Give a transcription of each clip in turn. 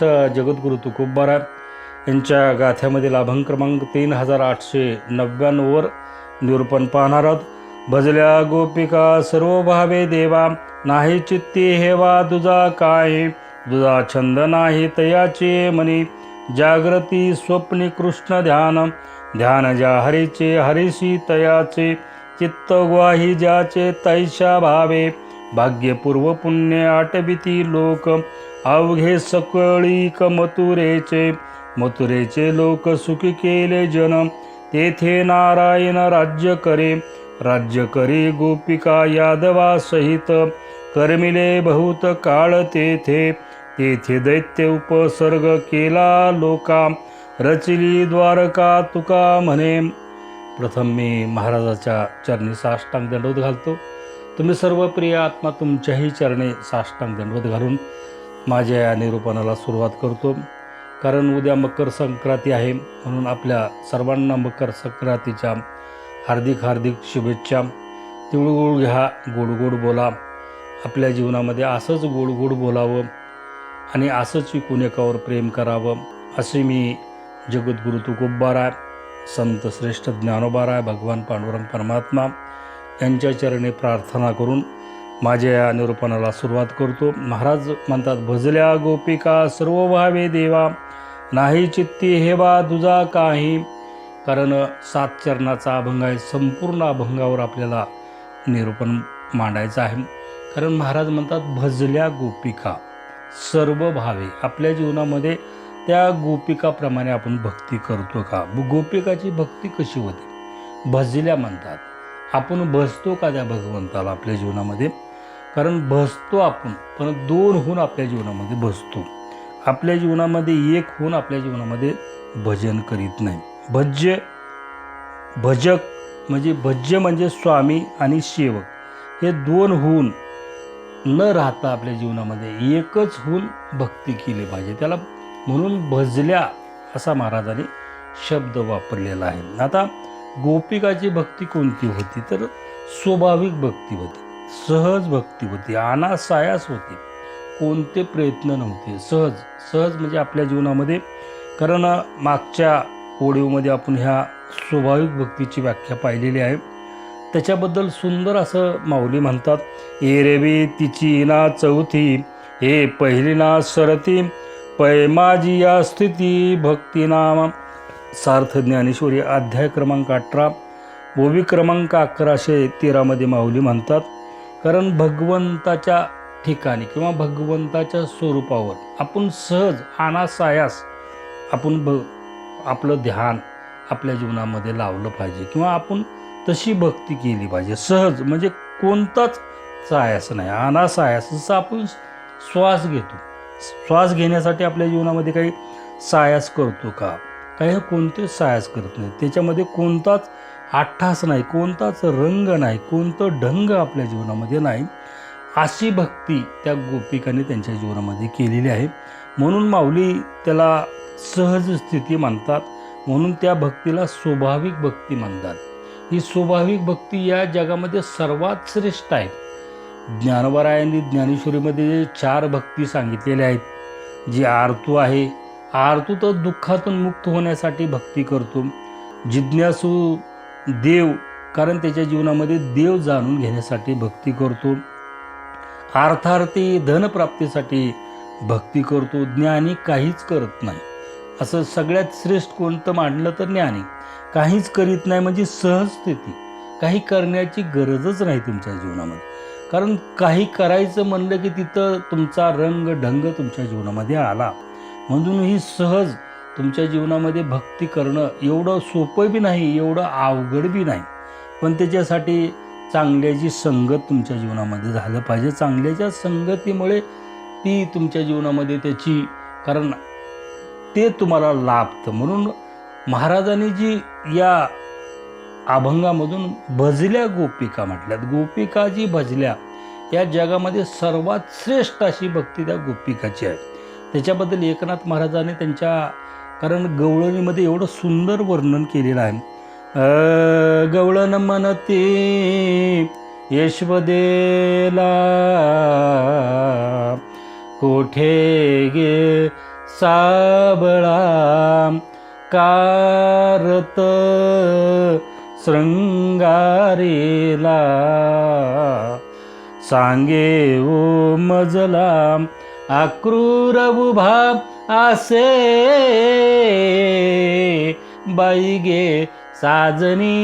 ज्येष्ठ जगद्गुरु तुकोबाराय यांच्या गाथ्यामधील अभंग क्रमांक तीन हजार आठशे नव्याण्णववर निरूपण पाहणार आहोत. भजल्या गोपिका सर्व भावे देवा नाही चित्ती हेवा तुझा काय? तुझा छंद नाही तयाचे मनी. जागृती स्वप्नी कृष्ण ध्यान ध्यान ज्या हरीचे हरीशी तयाचे. चित्त ग्वाही ज्याचे तैशा भावे. भाग्यपूर्व पुण्य आटबिती लोक अवघे सकळीक मथुरेचे मथुरेचे लोक सुखी केले जन तेथे नारायण राज्य करे राज्य करे गोपिका यादवा सहित. करमिले बहुत काळ तेथे तेथे दैत्य उपसर्ग केला लोका रचिली द्वारका तुका म्हणे. प्रथम मी महाराजाच्या चरणी साष्टांग दंडवत घालतो. तुम्ही सर्व प्रिय आत्मा तुमच्याही चरणी साष्टांग दंडवत घालून माझ्या या निरूपणाला सुरुवात करतो. कारण उद्या मकर संक्रांती आहे म्हणून आपल्या सर्वांना मकर संक्रांतीच्या हार्दिक हार्दिक शुभेच्छा. तिळगुळ घ्या गोड गोड बोला. आपल्या जीवनामध्ये असंच गोड गोड बोलावं आणि असंच कुणेकावर प्रेम करावं असे मी जगद्गुरु तुकोबाराय संत श्रेष्ठ ज्ञानोबाराय भगवान पांडुरंग परमात्मा यांच्या चरणी प्रार्थना करून माझ्या या निरूपणाला सुरुवात करतो. महाराज म्हणतात भजल्या गोपिका सर्व भावे देवा नाही चित्ती हेवा दुजा काही. कारण सात चरणाचा अभंग आहे संपूर्ण अभंगावर आपल्याला निरूपण मांडायचं आहे. कारण महाराज म्हणतात भजल्या गोपिका सर्व भावे आपल्या जीवनामध्ये त्या गोपिकाप्रमाणे आपण भक्ती करतो का? गोपिकाची भक्ती कशी होते? भजल्या म्हणतात आपण भजतो का त्या भगवंताला आपल्या जीवनामध्ये? कारण भजतो आपण पण दोन होऊन आपल्या जीवनामध्ये बसतो. आपल्या जीवनामध्ये एक होऊन आपल्या जीवनामध्ये भजन करीत नाही. भज्य भजक म्हणजे भज्य म्हणजे स्वामी आणि सेवक. हे दोन होऊन न राहता आपल्या जीवनामध्ये एकच होऊन भक्ती केली पाहिजे. त्याला म्हणून भजल्या असा महाराजांनी शब्द वापरलेला आहे. आता गोपिकाची भक्ती कोणती होती? तर स्वाभाविक भक्ती होती. सहज भक्ती होती अनासायास होती. कोणते प्रयत्न नव्हते. सहज सहज म्हणजे आपल्या जीवनामध्ये कारण मागच्या ओडिओमध्ये आपण ह्या स्वाभाविक भक्तीची व्याख्या पाहिलेली आहे. त्याच्याबद्दल सुंदर असं माऊली म्हणतात एरेवी तिची ना चौथी हे पहिली ना सरती पै माझी या स्थिती भक्तिनाम सार्थ ज्ञानेश्वरी अध्याय क्रमांक अठरा ओवी क्रमांक अकराशे तेरामध्ये माऊली म्हणतात कारण भगवंताच्या ठिकाणी किंवा भगवंताच्या स्वरूपावर आपण सहज अनासायास आपण भ आपलं ध्यान आपल्या जीवनामध्ये लावलं पाहिजे किंवा आपण तशी भक्ती केली पाहिजे. सहज म्हणजे कोणताच सायास नाही अनासायास जसं आपण श्वास घेतो. श्वास घेण्यासाठी आपल्या जीवनामध्ये काही सायास करतो का? काही कोणते सायास करत नाही. त्याच्यामध्ये कोणताच आठास नाही कोणताच रंग नाही कोणतं ढंग आपल्या जीवनामध्ये नाही. अशी भक्ती त्या गोपिकाने त्यांच्या जीवनामध्ये केलेली आहे. म्हणून माऊली त्याला सहज स्थिती मानतात. म्हणून त्या भक्तीला स्वाभाविक भक्ती म्हणतात ही स्वाभाविक भक्ती या जगामध्ये सर्वात श्रेष्ठ आहे. ज्ञानवरायांनी ज्ञानेश्वरीमध्ये जे चार भक्ती सांगितलेल्या आहेत जी आरतू आहे. आरतू तर दुःखातून मुक्त होण्यासाठी भक्ती करतो. जिज्ञासू देव कारण त्याच्या जीवनामध्ये देव जाणून घेण्यासाठी भक्ती करतो. अर्थार्थी धनप्राप्तीसाठी भक्ती करतो. ज्ञानी काहीच करत नाही. असं सगळ्यात श्रेष्ठ कोणतं मांडलं तर ज्ञानी? काहीच करीत नाही म्हणजे सहज स्थिती. काही करण्याची गरजच नाही तुमच्या जीवनामध्ये. कारण काही करायचं म्हणलं की तिथं तुमचा रंग ढंग तुमच्या जीवनामध्ये आला. म्हणून ही सहज तुमच्या जीवनामध्ये भक्ती करणं एवढं सोपं बी नाही एवढं अवघड बी नाही. पण त्याच्यासाठी चांगल्याची संगत तुमच्या जीवनामध्ये झालं पाहिजे. चांगल्याच्या संगतीमुळे ती तुमच्या जीवनामध्ये त्याची कारण ते तुम्हाला लाभतं. म्हणून महाराजांनी जी या अभंगामधून भजल्या गोपिका म्हटल्यात गोपिका जी भजल्या या जगामध्ये सर्वात श्रेष्ठ अशी भक्ती त्या गोपिकाची आहे त्याच्याबद्दल एकनाथ महाराजांनी त्यांच्या कारण गवळणीमध्ये एवढं सुंदर वर्णन केलेलं आहे. अ, गवळण म्हणते यशवदेला. कोठे गे साबळा? कारत शृंगारेला. सांगे ओ मजला अक्रूर उभा आसे बाई साजनी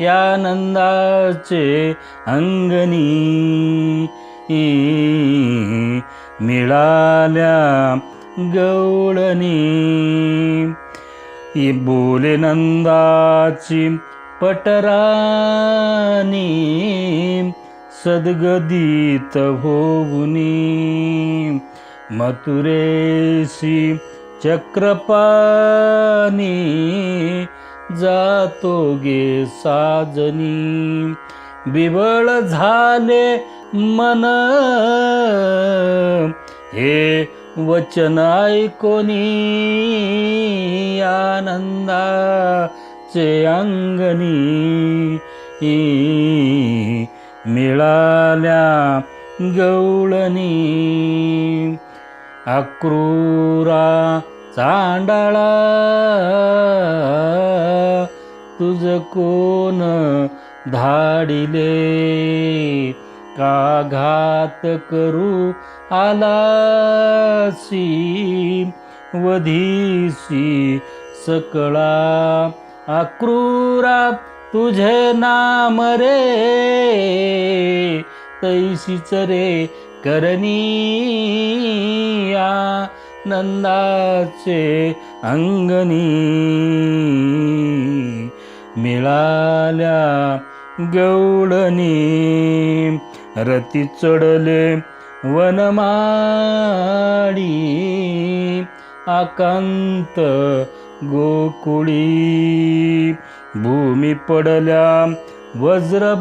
या नंदाचे अंगणी मिळाल्या गवळणी. ही बोले नंदाची पटरानी सद्गदित होऊनी. मथुरेशी चक्रपाणी जातो गे साजनी. बिबळ झाले मन. हे वचन ऐकोनी आनंदाचे अंगणी. मिळाल्या गवळणी अक्रूरा चांडाळा तुझ कोण धाडिले? का घात करू आलासी वधीसी सकळा. अक्रूरा तुझे नाम रे तैसीच रे करणी नंदाचे अंगणी. मिळाल्या गवळणी रती चढले वनमाडी आकांत गोकुळी. भूमी पडल्या वज्रबाळी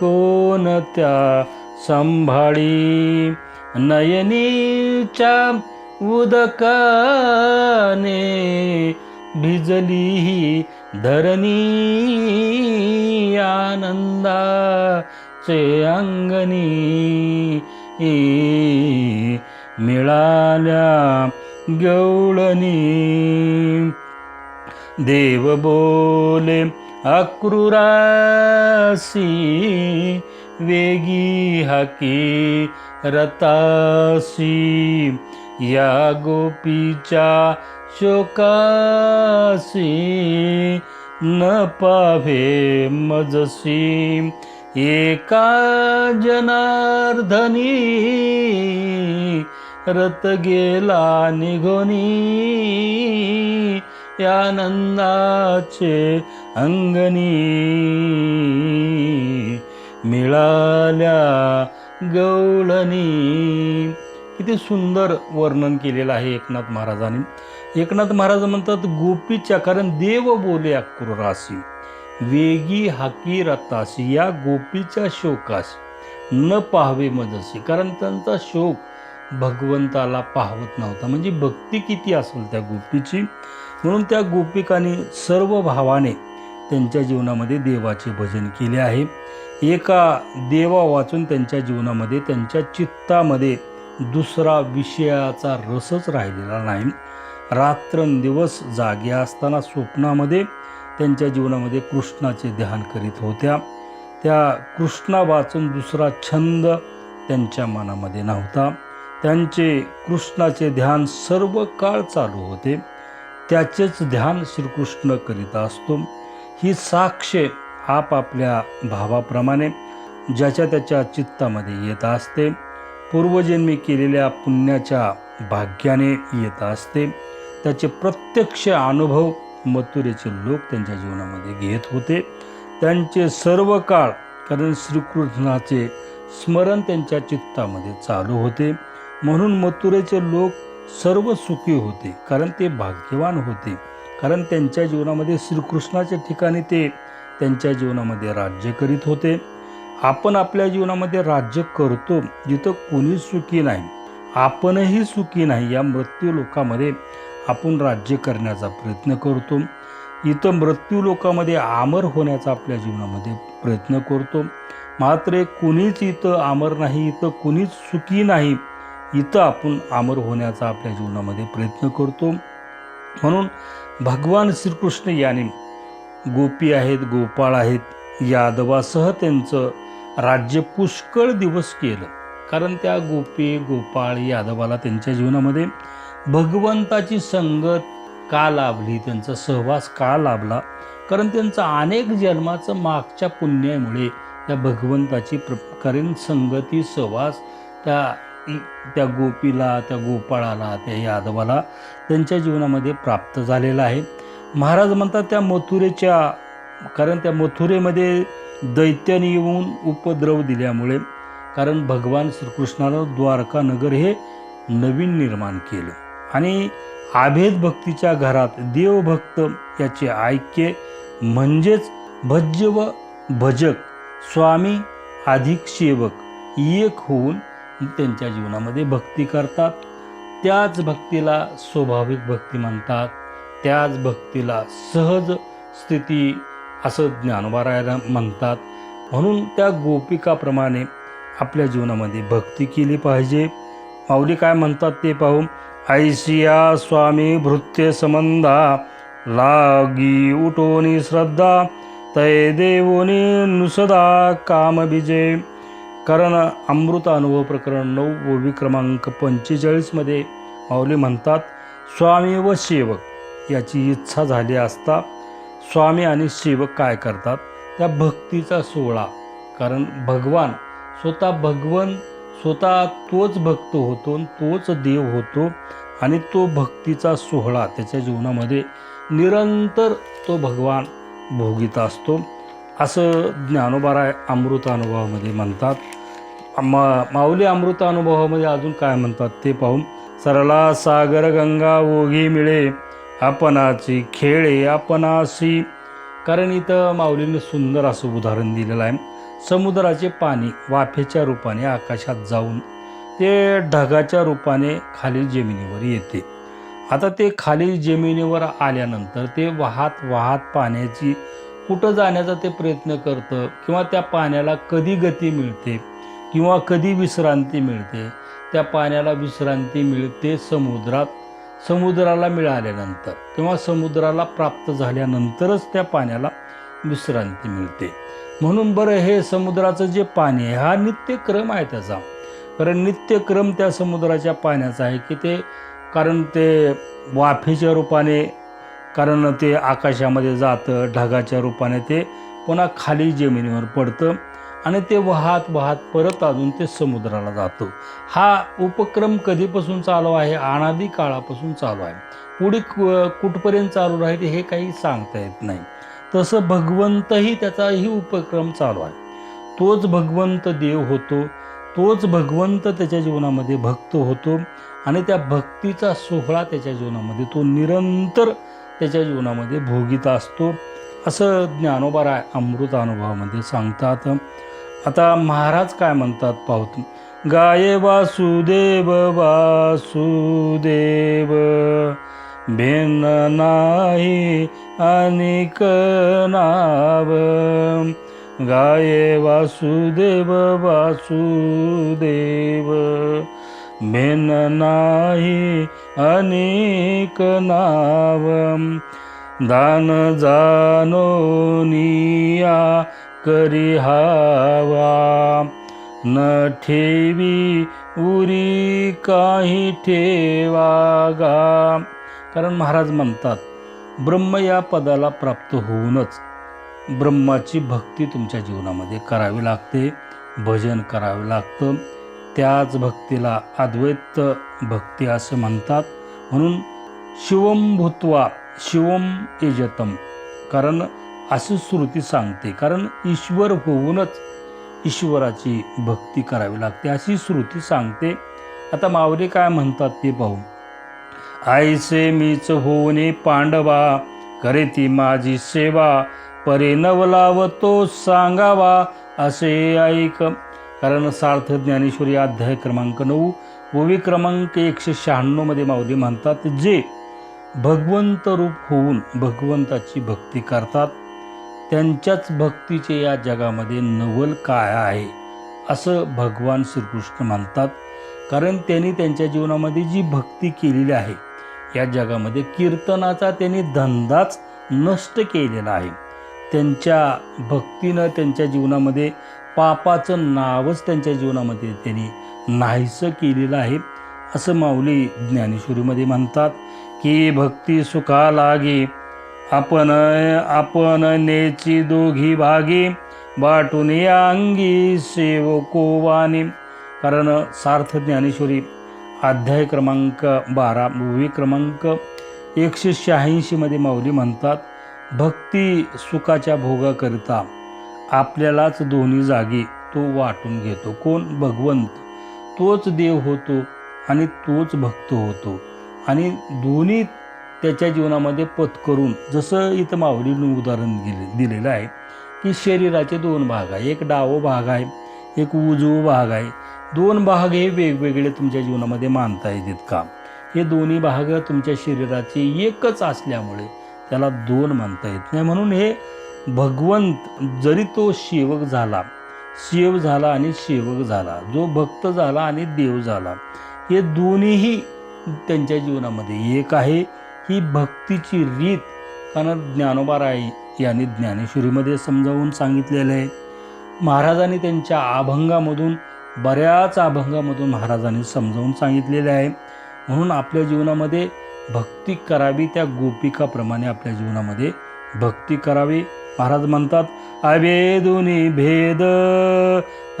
कोणत्या संभाळी? नयनीच्या उदकाने भिजली ही धरणी आनंदाचे अंगणी मिळाल्या गवळणी देव बोले अक्रुरासी वेगी हकी रतासी या गोपीच्या शोकासी न पावे मजसी एका जनार्धनी रत गेला निघोनी या नंदाचे अंगणी मिळाल्या गवळणी किती सुंदर वर्णन केलेलं आहे एकनाथ महाराजांनी. एकनाथ महाराज म्हणतात गोपीच्या कारण देव बोले अक्रूरासी वेगी हाकी रतासी या गोपीच्या शोकास न पाहावे मजसी कारण त्यांचा शोक भगवंताला पाहवत नव्हता. म्हणजे भक्ती किती असेल त्या गोपीची? म्हणून त्या गोपिकाने सर्व भावाने त्यांच्या जीवनामध्ये देवाचे भजन केले आहे. एका देवा वाचून त्यांच्या जीवनामध्ये त्यांच्या चित्तामध्ये दुसरा विषयाचा रसच राहिलेला नाही. रात्रंदिवस जागे असताना स्वप्नामध्ये त्यांच्या जीवनामध्ये कृष्णाचे ध्यान करीत होत्या. त्या कृष्णा वाचून दुसरा छंद त्यांच्या मनामध्ये नव्हता. त्यांचे कृष्णाचे ध्यान सर्व काळ चालू होते. त्याचेच ध्यान श्रीकृष्ण करीत असतो. ही साक्ष आपापल्या भावाप्रमाणे ज्याच्या त्याच्या चित्तामध्ये येत असते पूर्वजन्मी केलेल्या पुण्याच्या भाग्याने येत असते. त्याचे प्रत्यक्ष अनुभव मथुरेचे लोक त्यांच्या जीवनामध्ये घेत होते. त्यांचे सर्व काळ कारण श्रीकृष्णाचे स्मरण त्यांच्या चित्तामध्ये चालू होते. म्हणून मथुरेचे लोक सर्व सुखी होते कारण ते भाग्यवान होते कारण त्यांच्या जीवनामध्ये श्रीकृष्णाच्या ठिकाणी ते त्यांच्या जीवनामध्ये राज्य करीत होते. आपण आपल्या जीवनामध्ये राज्य करतो जिथं कोणी सुखी नाही. आपणही सुखी नाही या मृत्यू लोकामध्ये आपण राज्य करण्याचा प्रयत्न करतो. इथं मृत्यू लोकामध्ये आमर होण्याचा आपल्या जीवनामध्ये प्रयत्न करतो. मात्र कुणीच इथं अमर नाही इथं कुणीच सुखी नाही. इथं आपण अमर होण्याचा आपल्या जीवनामध्ये प्रयत्न करतो. म्हणून भगवान श्रीकृष्ण याने गोपी आहेत गोपाळ आहेत यादवासह त्यांचं राज्य पुष्कळ दिवस केलं. कारण त्या गोपी गोपाळ यादवाला त्यांच्या जीवनामध्ये भगवंताची संगत का लाभली त्यांचा सहवास का लाभला? कारण त्यांचं अनेक जन्माचं मागच्या पुण्यामुळे त्या भगवंताची प्र संगती सहवास त्या त्या गोपीला त्या गोपाळाला त्या यादवाला त्यांच्या जीवनामध्ये प्राप्त झालेला आहे. महाराज म्हणतात त्या मथुरेच्या कारण त्या मथुरेमध्ये दैत्याने येऊन उपद्रव दिल्यामुळे कारण भगवान श्रीकृष्णानं द्वारका नगर हे नवीन निर्माण केलं. आणि आभेद भक्तीच्या घरात देवभक्त याचे ऐक्य म्हणजेच भज्य व भजक स्वामी अधिक सेवक एक होऊन त्यांच्या जीवनामध्ये भक्ती करतात. त्याच भक्तीला स्वाभाविक भक्ती म्हणतात. त्याच भक्तीला सहज स्थिती असं ज्ञानवारायला म्हणतात. म्हणून त्या गोपिकाप्रमाणे आपल्या जीवनामध्ये भक्ती केली पाहिजे. माऊली काय म्हणतात ते पाहू. ऐशिया स्वामी भृत्य संबंधा लागी उठोनी श्रद्धा तय देवोनी नुसदा काम कारण अमृत अनुभव प्रकरण नऊ ओवी क्रमांक पंचेचाळीसमध्ये माऊली म्हणतात स्वामी व सेवक याची इच्छा झाली असता स्वामी आणि सेवक काय करतात? त्या भक्तीचा सोहळा. कारण भगवान स्वतः भगवन स्वतः तोच भक्त होतो आणि तोच देव होतो आणि तो भक्तीचा सोहळा त्याच्या जीवनामध्ये निरंतर तो भगवान भोगीत असतो. असं ज्ञानोबाराय अमृत अनुभवामध्ये म्हणतात. मा माऊली अमृत अनुभवामध्ये अजून काय म्हणतात ते पाहून. सरला सागर गंगा ओघी मिळे आपणाची खेळे आपणाशी. कारण इथं माऊलीने सुंदर असं उदाहरण दिलेलं आहे. समुद्राचे पाणी वाफेच्या रूपाने आकाशात जाऊन ते ढगाच्या रूपाने खालील जमिनीवर येते. आता ते खालील जमिनीवर आल्यानंतर ते वाहत वाहत पाण्याची कुठं जाण्याचा ते प्रयत्न करतं किंवा त्या पाण्याला कधी गती मिळते किंवा कधी विश्रांती मिळते त्या पाण्याला विश्रांती मिळते समुद्रात. समुद्राला मिळाल्यानंतर किंवा समुद्राला प्राप्त झाल्यानंतरच त्या पाण्याला विश्रांती मिळते. म्हणून बरं हे समुद्राचं जे पाणी आहे हा नित्यक्रम आहे त्याचा. कारण नित्यक्रम त्या समुद्राच्या पाण्याचा आहे की ते कारण ते वाफेच्या रूपाने कारण ते आकाशामध्ये जातं ढगाच्या रूपाने ते पुन्हा खाली जमिनीवर पडतं. आणि ते वाहत वाहत परत अजून ते समुद्राला जातं. हा उपक्रम कधीपासून चालू आहे? अनादी काळापासून चालू आहे. पुढे कु- कुठपर्यंत चालू राहील हे काही सांगता येत नाही. तसं भगवंतही त्याचाही उपक्रम चालू आहे. तोच भगवंत देव होतो. तोच भगवंत त्याच्या जीवनामध्ये भक्त होतो. आणि त्या भक्तीचा सोहळा त्याच्या जीवनामध्ये तो निरंतर त्याच्या जीवनामध्ये भोगीत असतो. असं ज्ञानोबाराय अमृत अनुभवामध्ये सांगतात. आता महाराज काय म्हणतात पाहतो गाये वासुदेव वासुदेव भिन्न नाही अनिक नाव. गाये वासुदेव वासुदेव भिन्न नाही अनेक नाव. दान जानो निया करी हावा. न ठेवी उरी काही ठेवागा कारण महाराज म्हणतात ब्रह्म या पदाला प्राप्त होऊनच ब्रह्माची भक्ती तुमच्या जीवनामध्ये करावी लागते भजन करावे लागतं. त्याच भक्तीला अद्वैत भक्ती असं म्हणतात. म्हणून शिवम भूत्वा शिवम यजतम. कारण अशी श्रुती सांगते. कारण ईश्वर होऊनच ईश्वराची भक्ती करावी लागते. अशी श्रुती सांगते. आता मावरे काय म्हणतात ते पाहू. आईसे मीच होऊने पांडवा करे ती माझी सेवा. परे नवलावतो सांगावा असे ऐक. कारण सार्थ ज्ञानेश्वरी अध्याय क्रमांक नऊ ओवी क्रमांक एकशे शहाण्णवमध्ये माऊली म्हणतात जे भगवंत रूप होऊन भगवंताची भक्ती करतात. त्यांच्याच भक्तीचे या जगामध्ये नवल काय आहे असं भगवान श्रीकृष्ण म्हणतात. कारण त्यांनी त्यांच्या जीवनामध्ये जी भक्ती केलेली आहे या जगामध्ये कीर्तनाचा त्यांनी धंदाच नष्ट केलेला आहे. त्यांच्या भक्तीनं त्यांच्या जीवनामध्ये पापाचं नावच त्यांच्या जीवनामध्ये त्यांनी नाहीसं केलेलं आहे असं माऊली ज्ञानेश्वरीमध्ये म्हणतात. की भक्ती सुखा लागे आपण आपण नेची दोघी भागी वाटून या अंगी सेवकोवानी कारण सार्थ ज्ञानेश्वरी अध्याय क्रमांक बारा भूवी क्रमांक एकशे शहाऐंशीमध्ये माऊली म्हणतात भक्ती सुखाच्या भोगाकरिता आपल्यालाच दोन्ही जागी तो वाटून घेतो. कोण? भगवंत. तोच देव होतो आणि तोच भक्त होतो. आणि दोन्ही त्याच्या जीवनामध्ये पत्करून जसं इथं माऊलीनं उदाहरण दिले दिलेलं आहे की शरीराचे दोन भाग आहे. एक डावो भाग आहे एक उजवो भाग आहे. दोन भाग हे वेगवेगळे तुमच्या जीवनामध्ये मानता येतात का? हे दोन्ही भाग तुमच्या शरीराचे एकच असल्यामुळे त्याला दोन मानता येत नाही. म्हणून हे भगवंत जरी तो सेवक झाला शिव झाला आणि सेवक झाला जो भक्त झाला आणि देव झाला हे दोन्हीही त्यांच्या जीवनामध्ये एक आहे. ही भक्तीची रीत कारण ज्ञानोबा राय यांनी ज्ञानेश्वरीमध्ये समजावून सांगितलेलं आहे. महाराजांनी त्यांच्या अभंगामधून बऱ्याच अभंगामधून महाराजांनी समजावून सांगितलेले आहे. म्हणून आपल्या जीवनामध्ये भक्ती करावी त्या गोपिकाप्रमाणे आपल्या जीवनामध्ये भक्ती करावी. महाराज म्हणतात अभेदुनी भेद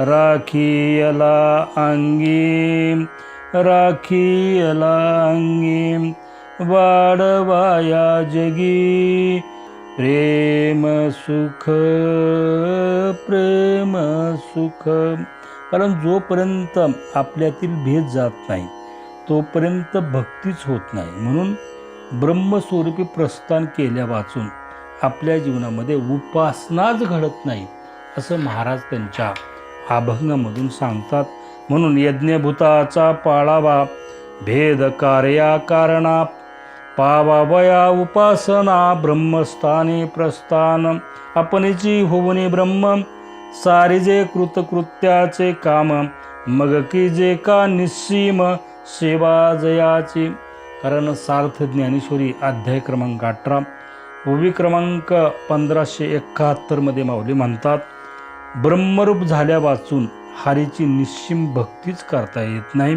राखीयला अंगी राखीयला अंगी वाढवाया जगी. प्रेम सुख प्रेम सुख. कारण जोपर्यंत आपल्यातील भेद जात नाही तोपर्यंत भक्तीच होत नाही. म्हणून ब्रह्मस्वरूपी प्रस्थान केल्या वाचून आपल्या जीवनामध्ये उपासनाच घडत नाही असं महाराज त्यांच्या अभंगामधून सांगतात. म्हणून यज्ञभूताचा पाळावा भेद कार्या कारणा पावावया उपासना ब्रह्मस्थानी प्रस्थान. आपणेची होवनी ब्रह्म सारिजे कृतकृत्याचे काम मग की जे का निस्सीम सेवा जयाची. कारण सार्थ ज्ञानेश्वरी अध्याय क्रमांक अठरा ओवी क्रमांक पंधराशे एकाहत्तरमध्ये माऊली म्हणतात ब्रह्मरूप झाल्या वाचून हरीची निश्चिम भक्तीच करता येत नाही.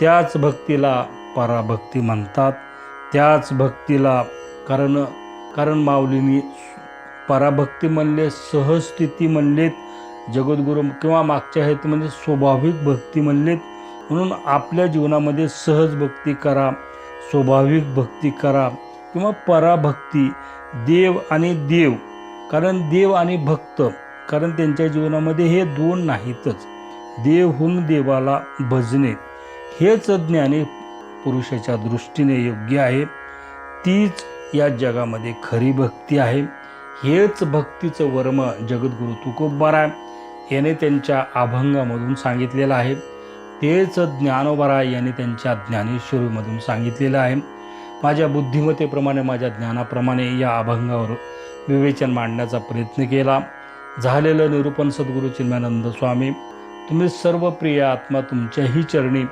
त्याच भक्तीला पराभक्ती म्हणतात. त्याच भक्तीला कारण कारण माऊलींनी पराभक्ती म्हणले सहस्थिती म्हणलेत जगद्गुरु किंवा मागच्या आहेत म्हणजे स्वाभाविक भक्ती म्हणलेत म्हणून आपल्या जीवनामध्ये सहज भक्ती करा स्वाभाविक भक्ती करा किंवा पराभक्ती देव आणि देव कारण देव आणि भक्त कारण त्यांच्या जीवनामध्ये हे दोन नाहीतच देवहून देवाला भजणे हेच ज्ञाने पुरुषाच्या दृष्टीने योग्य आहे. तीच या जगामध्ये खरी भक्ती आहे. हेच भक्तीचं वर्म जगद्गुरु तुकोबारा याने त्यांच्या अभंगामधून सांगितलेलं आहे. तेच ज्ञानोबारा याने त्यांच्या ज्ञानेश्वरीमधून सांगितलेलं आहे. माझ्या बुद्धिमत्तेप्रमाणे माझ्या ज्ञानाप्रमाणे या अभंगावर विवेचन मांडण्याचा प्रयत्न केला. झालेलं निरूपण सद्गुरू चिन्मानंद स्वामी तुम्ही सर्व प्रिय आत्मा तुमच्याही चरणी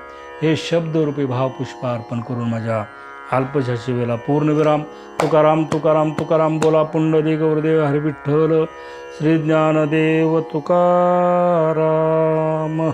हे शब्दरूपी भावपुष्प अर्पण करून माझ्या अल्पशाची शिवेला पूर्णविराम तुकाराम तुकाराम तुकाराम बोला पुंडली गौरदेव हरिविठ्ठल. श्री ज्ञानदेव तुकाराम.